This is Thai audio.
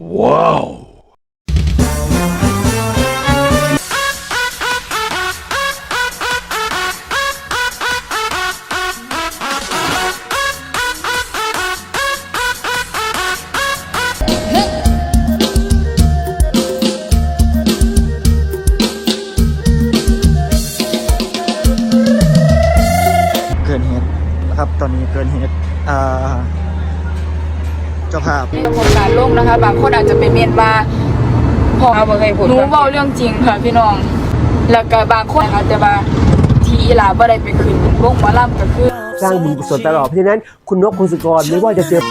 Wow. นะครับ ตอนนี้เกินเหตุอ่าเจ้าภาพในโครงการล่มนะคะ บางคนอาจจะไปเมียนมาพอเอาบ่เคยพูดหนูเบาเรื่องจริงค่ะพี่น้อง แล้วก็บางคนนะคะแต่ว่าทีอีหลาบ่ได้ไปขึ้นวงหมอลำก็คือ สร้างบุญกุศลตลอดเพราะฉะนั้น คุณนกพงศกรไม่ว่าจะเจอ